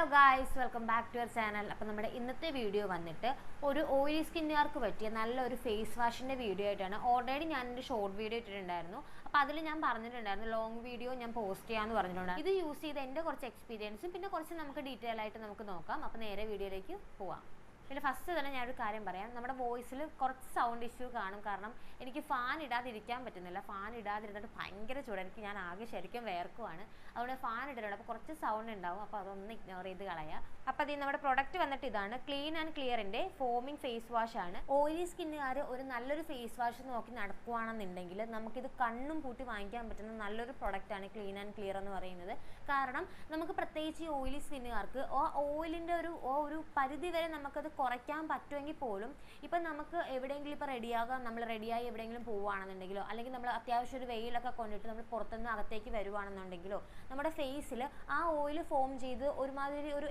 Hello guys welcome back to your channel അപ്പോൾ നമ്മുടെ ഇന്നത്തെ വീഡിയോ വന്നിട്ട് ഒരു ഓയിലി സ്കിന്നുകാർക്ക് പറ്റിയ നല്ലൊരു ഫേസ് വാഷിന്റെ വീഡിയോ ആയിട്ടാണ് ഓൾറെഡി ഞാൻ എന്റെ ഷോർട്ട് വീഡിയോ ഇട്ടിട്ടുണ്ടായിരുന്നു. അപ്പോൾ അതിൽ ഞാൻ പറഞ്ഞിട്ടുണ്ടായിരുന്നു ലോങ് വീഡിയോ ഞാൻ പോസ്റ്റ് ചെയ്യാമെന്ന് പറഞ്ഞിട്ടുണ്ടായിരുന്നു ഇത് യൂസ് ചെയ്ത് എന്റെ കുറച്ച് എക്സ്പീരിയൻസും പിന്നെ കുറച്ച് നമുക്ക് ഡീറ്റെയിൽ ആയിട്ട് നമുക്ക് നോക്കാം. അപ്പോൾ നേരെ വീഡിയോയിലേക്ക് പോവാം. പിന്നെ ഫസ്റ്റ് തന്നെ ഞാനൊരു കാര്യം പറയാം. നമ്മുടെ വോയിസിൽ കുറച്ച് സൗണ്ട് ഇഷ്യൂ കാണും. കാരണം എനിക്ക് ഫാൻ ഇടാതിരിക്കാൻ പറ്റുന്നില്ല. ഫാൻ ഇടാതിരുന്നിട്ട് ഭയങ്കര ചൂട്. എനിക്ക് ഞാൻ ആകെ ശരിക്കും വേർക്കുവാണ്. അതുകൊണ്ട് ഫാൻ ഇട്ടിട്ടുണ്ട് അപ്പോൾ കുറച്ച് സൗണ്ട് ഉണ്ടാവും. അപ്പോൾ അതൊന്ന് ഇഗ്നോർ ചെയ്ത് കളയാം. അപ്പോൾ അത് നമ്മുടെ പ്രൊഡക്റ്റ് വന്നിട്ട് ഇതാണ്. ക്ലീൻ ആൻഡ് ക്ലിയറിന്റെ ഫോമിംഗ് ഫേസ് വാഷ് ആണ്. ഓയിലി സ്കിന്നുകാർ ഒരു നല്ലൊരു ഫേസ് വാഷ് നോക്കി നടക്കുകയാണെന്നുണ്ടെങ്കിൽ നമുക്കിത് കണ്ണും പൂട്ടി വാങ്ങിക്കാൻ പറ്റുന്ന നല്ലൊരു പ്രൊഡക്റ്റ് ആണ് ക്ലീൻ ആൻഡ് ക്ലിയർ എന്ന് പറയുന്നത്. കാരണം നമുക്ക് പ്രത്യേകിച്ച് ഈ ഓയിലി സ്കിന്നുകാർക്ക് ആ ഓയിലിന്റെ ഒരു ഒരു പരിധി വരെ നമുക്കത് കുറയ്ക്കാൻ പറ്റുമെങ്കിൽ പോലും ഇപ്പം നമുക്ക് എവിടെയെങ്കിലും ഇപ്പോൾ റെഡിയാകാം നമ്മൾ റെഡിയായി എവിടെയെങ്കിലും പോവുകയാണെന്നുണ്ടെങ്കിലോ അല്ലെങ്കിൽ നമ്മൾ അത്യാവശ്യം ഒരു വെയിലൊക്കെ കൊണ്ടിട്ട് നമ്മൾ പുറത്തുനിന്ന് അകത്തേക്ക് വരുവാണെന്നുണ്ടെങ്കിലോ നമ്മുടെ ഫേസിൽ ആ ഓയിൽ ഫോം ചെയ്ത് ഒരുമാതിരി ഒരു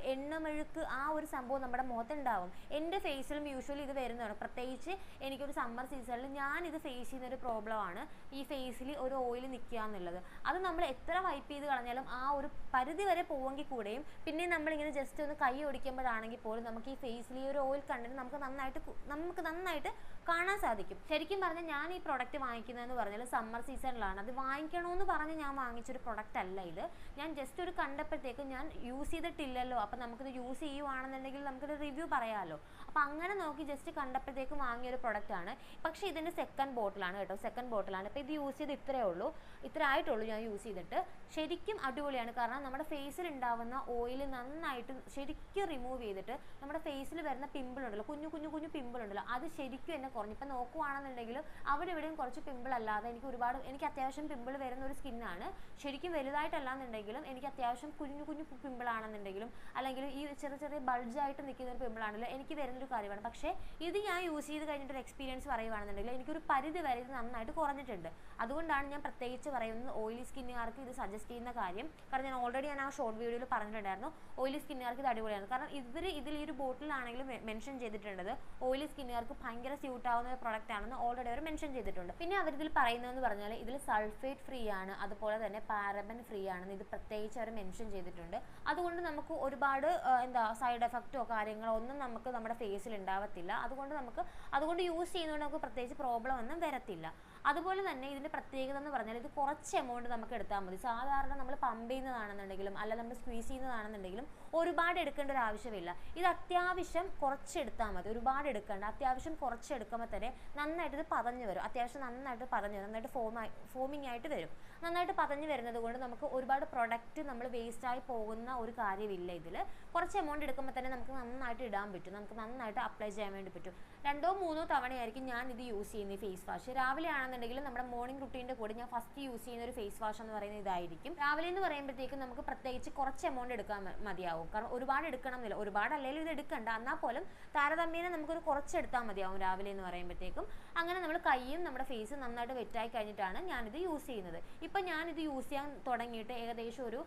എണ്ണമെഴുക്ക് ആ ഒരു സംഭവം നമ്മുടെ മുഖത്തുണ്ടാവും. എന്റെ ഫേസിലും യൂഷ്വലി ഇത് വരുന്നതാണ്. പ്രത്യേകിച്ച് എനിക്കൊരു സമ്മർ സീസണിൽ ഞാൻ ഇത് ഫേസ് ചെയ്യുന്ന ഒരു പ്രോബ്ലമാണ് ഈ ഫേസിൽ ഒരു ഓയിൽ നിൽക്കുക എന്നുള്ളത്. അത് നമ്മൾ എത്ര വൈപ്പ് ചെയ്ത് കളഞ്ഞാലും ആ ഒരു പരിധി വരെ പോവെങ്കിൽ കൂടെയും പിന്നെ നമ്മളിങ്ങനെ ജസ്റ്റ് ഒന്ന് കൈ ഒടിക്കുമ്പോഴാണെങ്കിൽ പോലും നമുക്ക് ഈ ഫേസിൽ ഈ ഒരു ഓയിൽ കണ്ടിട്ട് നമുക്ക് നന്നായിട്ട് നമുക്ക് നന്നായിട്ട് കാണാൻ സാധിക്കും. ശരിക്കും പറഞ്ഞാൽ ഞാൻ ഈ പ്രൊഡക്റ്റ് വാങ്ങിക്കുന്നതെന്ന് പറഞ്ഞാൽ സമ്മർ സീസണിലാണ് അത് വാങ്ങിക്കണമെന്ന് പറഞ്ഞ് ഞാൻ വാങ്ങിച്ചൊരു പ്രൊഡക്റ്റ് അല്ല ഇത്. ഞാൻ ജസ്റ്റ് ഒരു കണ്ടപ്പോഴത്തേക്കും ഞാൻ യൂസ് ചെയ്തിട്ടില്ലല്ലോ. അപ്പം നമുക്കിത് യൂസ് ചെയ്യുവാണെന്നുണ്ടെങ്കിൽ നമുക്കൊരു റിവ്യൂ പറയാമല്ലോ അപ്പം അങ്ങനെ നോക്കി ജസ്റ്റ് കണ്ടപ്പോഴത്തേക്കും വാങ്ങിയ ഒരു പ്രൊഡക്റ്റ് ആണ്. പക്ഷേ ഇതിന്റെ സെക്കൻഡ് ബോട്ടിലാണ് കേട്ടോ. സെക്കൻഡ് ബോട്ടിലാണ് അപ്പോൾ ഇത് യൂസ് ചെയ്ത് ഇത്രയേ ഉള്ളൂ. ഇത്ര ആയിട്ടുള്ളൂ ഞാൻ യൂസ് ചെയ്തിട്ട്. ശരിക്കും അടിപൊളിയാണ്. കാരണം നമ്മുടെ ഫേസിൽ ഉണ്ടാവുന്ന ഓയിൽ നന്നായിട്ട് ശരിക്കും റിമൂവ് ചെയ്തിട്ട് നമ്മുടെ ഫേസിൽ വരുന്ന പിമ്പിൾ ഉണ്ടല്ലോ കുഞ്ഞു കുഞ്ഞു കുഞ്ഞു പിമ്പിൾ ഉണ്ടല്ലോ അത് ശരിക്കും എന്നെ കുറഞ്ഞു. ഇപ്പം നോക്കുവാണെന്നുണ്ടെങ്കിൽ അവിടെ ഇവിടെയും കുറച്ച് പിമ്പിൾ അല്ലാതെ എനിക്ക് ഒരുപാട് എനിക്ക് അത്യാവശ്യം പിമ്പിൾ വരുന്ന ഒരു സ്കിന്നാണ് ശരിക്കും വലുതായിട്ടല്ലാന്നുണ്ടെങ്കിലും എനിക്ക് അത്യാവശ്യം കുഞ്ഞു കുഞ്ഞു പിമ്പിൾ ആണെന്നുണ്ടെങ്കിലും അല്ലെങ്കിൽ ഈ ചെറിയ ചെറിയ ബൾജായിട്ട് നിൽക്കുന്ന ഒരു പിമ്പിളാണല്ലോ എനിക്ക് വരുന്നൊരു കാര്യമാണ്. പക്ഷേ ഇത് ഞാൻ യൂസ് ചെയ്ത് കഴിഞ്ഞിട്ടൊരു എക്സ്പീരിയൻസ് പറയുവാണെന്നുണ്ടെങ്കിൽ എനിക്കൊരു പരിധി വരെ ഇത് നന്നായിട്ട് കുറഞ്ഞിട്ടുണ്ട്. അതുകൊണ്ടാണ് ഞാൻ പ്രത്യേകിച്ച് പറയുന്നത് ഓയിലി സ്കിന്നുകാർക്ക് ഇത് സജസ്റ്റ് ചെയ്യുന്ന കാര്യം. കാരണം ഞാൻ ഓൾറെഡി ഞാൻ ആ ഷോർട്ട് വീഡിയോയിൽ പറഞ്ഞിട്ടുണ്ടായിരുന്നു ഓയിലി സ്കിന്നുകാർക്ക് ഇത് അടിപൊളിയാണ് കാരണം ഇവർ ഇതിൽ ഈ ഒരു ബോട്ടിലാണെങ്കിലും മെൻഷൻ ചെയ്തിട്ടുള്ളത് ഓയിലി സ്കിന്നുകാർക്ക് ഭയങ്കര സ്യൂട്ട് ആവുന്ന ഒരു പ്രൊഡക്റ്റ് ആണെന്ന് ഓൾറെഡി അവർ മെൻഷൻ ചെയ്തിട്ടുണ്ട്. പിന്നെ അവർ അവരിതിൽ പറയുന്നതെന്ന് പറഞ്ഞാൽ ഇതിൽ സൾഫേറ്റ് ഫ്രീ ആണ് അതുപോലെ തന്നെ പാരബൻ ഫ്രീ ആണെന്ന് ഇത് പ്രത്യേകിച്ച് അവർ മെൻഷൻ ചെയ്തിട്ടുണ്ട്. അതുകൊണ്ട് നമുക്ക് ഒരുപാട് എന്താ സൈഡ് എഫക്റ്റോ കാര്യങ്ങളോ ഒന്നും നമുക്ക് നമ്മുടെ ഫേസിൽ ഉണ്ടാവത്തില്ല. അതുകൊണ്ട് നമുക്ക് അതുകൊണ്ട് യൂസ് ചെയ്യുന്നതുകൊണ്ട് നമുക്ക് പ്രത്യേകിച്ച് പ്രോബ്ലം ഒന്നും വരത്തില്ല. അതുപോലെ തന്നെ ഇതിന്റെ പ്രത്യേകത എന്ന് പറഞ്ഞാൽ ഇത് കുറച്ച് എമൗണ്ട് നമുക്ക് എടുത്താൽ മതി. സാധാരണ നമ്മൾ പമ്പ് ചെയ്യുന്നതാണെന്നുണ്ടെങ്കിലും അല്ല നമ്മൾ സ്ക്വീസ് ചെയ്യുന്നതാണെന്നുണ്ടെങ്കിലും ഒരുപാട് എടുക്കേണ്ട ഒരു ആവശ്യമില്ല. ഇത് അത്യാവശ്യം കുറച്ച് എടുത്താൽ മതി. ഒരുപാട് എടുക്കേണ്ട. അത്യാവശ്യം കുറച്ച് എടുക്കുമ്പോൾ തന്നെ നന്നായിട്ട് ഇത് പതഞ്ഞ് വരും. അത്യാവശ്യം നന്നായിട്ട് പതഞ്ഞ് വരും. നന്നായിട്ട് ഫോമായി ഫോമിങ് ആയിട്ട് വരും. നന്നായിട്ട് പതഞ്ഞ് വരുന്നത് കൊണ്ട് നമുക്ക് ഒരുപാട് പ്രൊഡക്റ്റ് നമ്മൾ വേസ്റ്റായി പോകുന്ന ഒരു കാര്യമില്ല ഇതിൽ കുറച്ച് എമൗണ്ട് എടുക്കുമ്പോൾ തന്നെ നമുക്ക് നന്നായിട്ട് ഇടാൻ പറ്റും. നമുക്ക് നന്നായിട്ട് അപ്ലൈ ചെയ്യാൻ വേണ്ടി പറ്റും. രണ്ടോ മൂന്നോ തവണയായിരിക്കും ഞാൻ ഇത് യൂസ് ചെയ്യുന്ന ഫേസ് വാഷ് രാവിലെ ആണെന്നുണ്ടെങ്കിൽ നമ്മുടെ മോർണിംഗ് റുട്ടീന്റെ കൂടെ ഞാൻ ഫസ്റ്റ് യൂസ് ചെയ്യുന്ന ഒരു ഫേസ് വാഷ് എന്ന് പറയുന്നത് ഇതായിരിക്കും. രാവിലെ എന്ന് പറയുമ്പോഴത്തേക്കും നമുക്ക് പ്രത്യേകിച്ച് കുറച്ച് എമൗണ്ട് എടുക്കാൻ മതിയാവും. കാരണം ഒരുപാട് എടുക്കണം എന്നില്ല ഒരുപാട് അല്ലെങ്കിലും ഇത് എടുക്കണ്ട. എന്നാൽ പോലും താരതമ്യേന നമുക്കൊരു കുറച്ച് എടുത്താൽ മതിയാവും രാവിലെ എന്ന് പറയുമ്പോഴത്തേക്കും. അങ്ങനെ നമ്മൾ കൈയും നമ്മുടെ ഫേസും നന്നായിട്ട് വെറ്റായി കഴിഞ്ഞിട്ടാണ് ഞാനിത് യൂസ് ചെയ്യുന്നത്. ഇപ്പം ഞാനിത് യൂസ് ചെയ്യാൻ തുടങ്ങിയിട്ട് ഏകദേശം ഒരു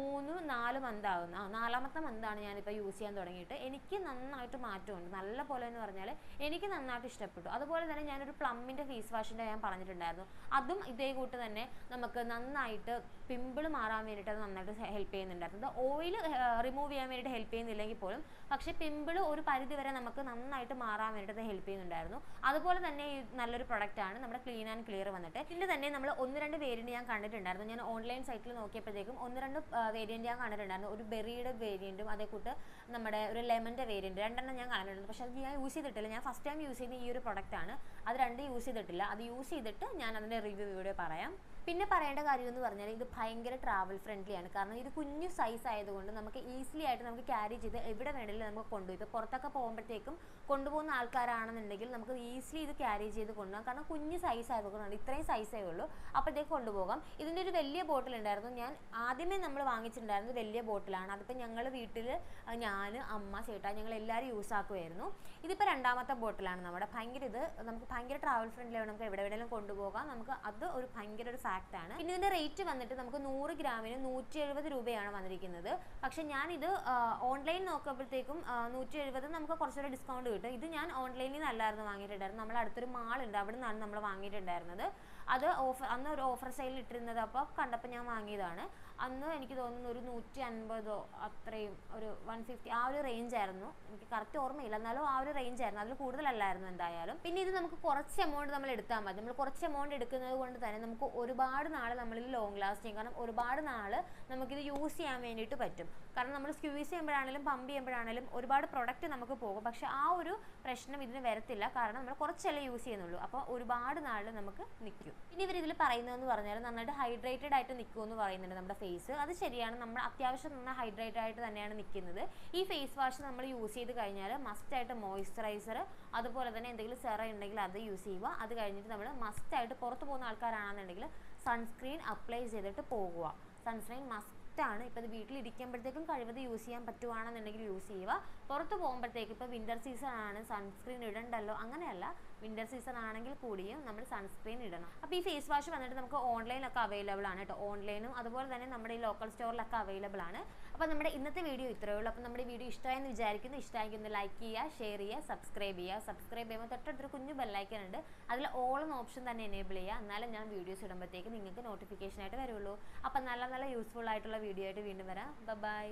മൂന്ന് നാല് മന്ത് ആകുന്ന ആ നാലാമത്തെ മന്താണ് ഞാനിപ്പോൾ യൂസ് ചെയ്യാൻ തുടങ്ങിയിട്ട്. എനിക്ക് നന്നായിട്ട് മാറ്റമുണ്ട്. നല്ല പോലെ എന്ന് പറഞ്ഞാൽ എനിക്ക് നന്നായിട്ട് ഇഷ്ടപ്പെട്ടു. അതുപോലെ തന്നെ ഞാനൊരു പ്ലമ്മിന്റെ ഫേസ് വാഷിന്റെ ഞാൻ പറഞ്ഞിട്ടുണ്ടായിരുന്നു. അതും ഇതേ കൂട്ട് തന്നെ നമുക്ക് നന്നായിട്ട് പിമ്പിൾ മാറാൻ വേണ്ടിയിട്ട് അത് നന്നായിട്ട് ഹെൽപ്പ് ചെയ്യുന്നുണ്ടായിരുന്നു. ഓയിൽ റിമൂവ് ചെയ്യാൻ വേണ്ടിയിട്ട് ഹെൽപ്പ് ചെയ്യുന്നില്ലെങ്കിൽ പോലും പക്ഷേ പിമ്പിൾ ഒരു പരിധി വരെ നമുക്ക് നന്നായിട്ട് മാറാൻ വേണ്ടിയിട്ട് അത് ഹെൽപ്പ് ചെയ്യുന്നുണ്ടായിരുന്നു. അതുപോലെ തന്നെ നല്ലൊരു പ്രൊഡക്റ്റ് ആണ് നമ്മുടെ ക്ലീൻ ആൻഡ് ക്ലിയർ വന്നിട്ട്. ഇതിന്റെ തന്നെ നമ്മൾ ഒന്ന് രണ്ട് വേരിയന്റ് ഞാൻ കണ്ടിട്ടുണ്ടായിരുന്നു. ഞാൻ ഓൺലൈൻ സൈറ്റിൽ നോക്കിയപ്പോഴത്തേക്കും ഒന്ന് രണ്ട് വേരിയന്റ് ഞാൻ കണ്ടിട്ടുണ്ടായിരുന്നു ഒരു ബെറിയുടെ വേരിയന്റും അതേ കൂട്ട് നമ്മുടെ ഒരു ലെമന്റെ വേരിയന്റ് രണ്ടെണ്ണം ഞാൻ കണ്ടിട്ടുണ്ട് പക്ഷേ അത് ഞാൻ യൂസ് ചെയ്തിട്ടില്ല. ഞാൻ ഫസ്റ്റ് ടൈം യൂസ് ചെയ്യുന്ന ഈ ഒരു പ്രൊഡക്റ്റാണ് അത് രണ്ട് യൂസ് ചെയ്തിട്ടില്ല. അത് യൂസ് ചെയ്തിട്ട് ഞാൻ അതിന്റെ റിവ്യൂ വീഡിയോ പറയാം. പിന്നെ പറയേണ്ട കാര്യം എന്ന് പറഞ്ഞാൽ ഇത് ഭയങ്കര ട്രാവൽ ഫ്രണ്ട്ലി ആണ്. കാരണം ഇത് കുഞ്ഞു സൈസ് ആയതുകൊണ്ട് നമുക്ക് ഈസിലി ആയിട്ട് നമുക്ക് ക്യാരി ചെയ്ത് എവിടെ വേണമെങ്കിലും നമുക്ക് കൊണ്ടുപോയി. ഇപ്പോൾ പുറത്തൊക്കെ പോകുമ്പോഴത്തേക്കും കൊണ്ടുപോകുന്ന ആൾക്കാരാണെന്നുണ്ടെങ്കിൽ നമുക്ക് ഈസിലി ഇത് ക്യാരി ചെയ്ത് കൊണ്ടുപോകാം. കാരണം കുഞ്ഞു സൈസ് ആയതുകൊണ്ടാണ് ഇത്രയും സൈസേ ഉള്ളൂ. അപ്പോഴത്തേക്ക് കൊണ്ടുപോകാം. ഇതിന്റെ ഒരു വലിയ ബോട്ടിൽ ഉണ്ടായിരുന്നു. ഞാൻ ആദ്യമേ നമ്മൾ വാങ്ങിച്ചിട്ടുണ്ടായിരുന്നത് വലിയ ബോട്ടിലാണ് അതിപ്പോൾ ഞങ്ങൾ വീട്ടിൽ ഞാൻ അമ്മ ചേട്ടാ ഞങ്ങൾ എല്ലാവരും യൂസ് ആക്കുമായിരുന്നു ഇതിപ്പോൾ രണ്ടാമത്തെ ബോട്ടിലാണ് നമ്മുടെ. ഭയങ്കര ഇത് നമുക്ക് ഭയങ്കര ട്രാവൽ ഫ്രണ്ട്ലി നമുക്ക് എവിടെ എവിടെയെങ്കിലും കൊണ്ടുപോകാം. നമുക്ക് അത് ഒരു ഭയങ്കര ഒരു ഫാക്റ്റ് ആണ്. പിന്നെ ഇതിന്റെ റേറ്റ് വന്നിട്ട് നമുക്ക് നൂറ് ഗ്രാമിന് നൂറ്റി എഴുപത് രൂപയാണ് വന്നിരിക്കുന്നത്. പക്ഷെ ഞാനിത് ഓൺലൈൻ നോക്കുമ്പോഴത്തേക്കും നൂറ്റി എഴുപത് നമുക്ക് കുറച്ചൊരു ഡിസ്കൗണ്ട് കിട്ടും. ഇത് ഞാൻ ഓൺലൈനിൽ നിന്നല്ലായിരുന്നു വാങ്ങിയിട്ടുണ്ടായിരുന്നത്. നമ്മൾ അടുത്തൊരു മാൾ ഉണ്ട്. അവിടെ നിന്നാണ് നമ്മൾ വാങ്ങിയിട്ടുണ്ടായിരുന്നത്. അത് ഓഫർ അന്ന് ഒരു ഓഫർ സെയിൽ ഇട്ടിരുന്നത് അപ്പോൾ കണ്ടപ്പോൾ ഞാൻ വാങ്ങിയതാണ്. അന്ന് എനിക്ക് തോന്നുന്നു ഒരു നൂറ്റി അൻപതോ അത്രയും ഒരു വൺ ഫിഫ്റ്റി ആ ഒരു റേഞ്ച് ആയിരുന്നു. എനിക്ക് കറക്റ്റ് ഓർമ്മയില്ല. എന്നാലും ആ ഒരു റേഞ്ച് ആയിരുന്നു. അതിൽ കൂടുതലല്ലായിരുന്നു എന്തായാലും. പിന്നെ ഇത് നമുക്ക് കുറച്ച് എമൗണ്ട് നമ്മൾ എടുത്താൽ മതി. നമ്മൾ കുറച്ച് എമൗണ്ട് എടുക്കുന്നത് കൊണ്ട് തന്നെ നമുക്ക് ഒരുപാട് നാൾ നമ്മളിൽ ലോങ് ലാസ്റ്റിങ് കാരണം ഒരുപാട് നാൾ നമുക്കിത് യൂസ് ചെയ്യാൻ വേണ്ടിയിട്ട് പറ്റും. കാരണം നമ്മൾ സ്ക്യൂസ് ചെയ്യുമ്പോഴാണെങ്കിലും പമ്പ് ചെയ്യുമ്പോഴാണെങ്കിലും ഒരുപാട് പ്രൊഡക്റ്റ് നമുക്ക് പോകും. പക്ഷേ ആ ഒരു പ്രശ്നം ഇതിന് വരത്തില്ല. കാരണം നമ്മൾ കുറച്ചല്ലേ യൂസ് ചെയ്യുന്നുള്ളൂ. അപ്പോൾ ഒരുപാട് നാൾ നമുക്ക് നിൽക്കും. ഇനി ഇവർ ഇതിൽ പറയുന്നതെന്ന് പറഞ്ഞാൽ നന്നായിട്ട് ഹൈഡ്രേറ്റഡ് ആയിട്ട് നിൽക്കുമെന്ന് പറയുന്നുണ്ട് നമ്മുടെ ഫേസ് അത് ശരിയാണ്. നമ്മൾ അത്യാവശ്യം നന്നായി ഹൈഡ്രേറ്റഡ് ആയിട്ട് തന്നെയാണ് നിൽക്കുന്നത് ഈ ഫേസ് വാഷ് നമ്മൾ യൂസ് ചെയ്ത് കഴിഞ്ഞാൽ മസ്റ്റായിട്ട് മോയ്സ്ചറൈസർ അതുപോലെ തന്നെ എന്തെങ്കിലും സെറ ഉണ്ടെങ്കിൽ അത് യൂസ് ചെയ്യുക. അത് കഴിഞ്ഞിട്ട് നമ്മൾ മസ്റ്റായിട്ട് പുറത്ത് പോകുന്ന ആൾക്കാരാണെന്നുണ്ടെങ്കിൽ സൺസ്ക്രീൻ അപ്ലൈ ചെയ്തിട്ട് പോകുക. സൺസ്ക്രീൻ മസ്റ്റാണ് ഇപ്പോൾ ഇത് വീട്ടിലിരിക്കുമ്പോഴത്തേക്കും കഴിവത് യൂസ് ചെയ്യാൻ പറ്റുവാണെന്നുണ്ടെങ്കിൽ യൂസ് ചെയ്യുക. പുറത്ത് പോകുമ്പോഴത്തേക്ക് ഇപ്പോൾ വിന്റർ സീസൺ ആണ് സൺസ്ക്രീൻ ഇടണ്ടല്ലോ അങ്ങനെയല്ല. വിന്റർ സീസൺ ആണെങ്കിൽ കൂടിയും നമ്മൾ സൺസ്ക്രീൻ ഇടണം. അപ്പോൾ ഈ ഫേസ് വാഷ് വന്നിട്ട് നമുക്ക് ഓൺലൈനിലൊക്കെ അവൈലബിൾ ആണ് കേട്ടോ. ഓൺലൈനും അതുപോലെ തന്നെ നമ്മുടെ ഈ ലോക്കൽ സ്റ്റോറിലൊക്കെ അവൈലബിൾ ആണ്. അപ്പോൾ നമ്മുടെ ഇന്നത്തെ വീഡിയോ ഇത്രയേ ഉള്ളൂ. അപ്പോൾ നമ്മുടെ വീഡിയോ ഇഷ്ടമായെന്ന് വിചാരിക്കുന്നു. ഇഷ്ടമായെങ്കിൽ ഒന്ന് ലൈക്ക് ചെയ്യുക ഷെയർ ചെയ്യുക സബ്സ്ക്രൈബ് ചെയ്യുക. സബ്സ്ക്രൈബ് ചെയ്യുമ്പോൾ തൊട്ടടുത്തൊരു കുഞ്ഞു ബെല്ലൈക്കൻ ഉണ്ട്. അതിൽ ഓൾ ഓപ്ഷൻ തന്നെ എനേബിൾ ചെയ്യുക. എന്നാലും ഞാൻ വീഡിയോസ് ഇടുമ്പോഴത്തേക്ക് നിങ്ങൾക്ക് നോട്ടിഫിക്കേഷനായിട്ട് വരുള്ളൂ. അപ്പോൾ നല്ല നല്ല യൂസ്ഫുൾ ആയിട്ടുള്ള വീഡിയോ ആയിട്ട് വീണ്ടും വരാം. ബൈ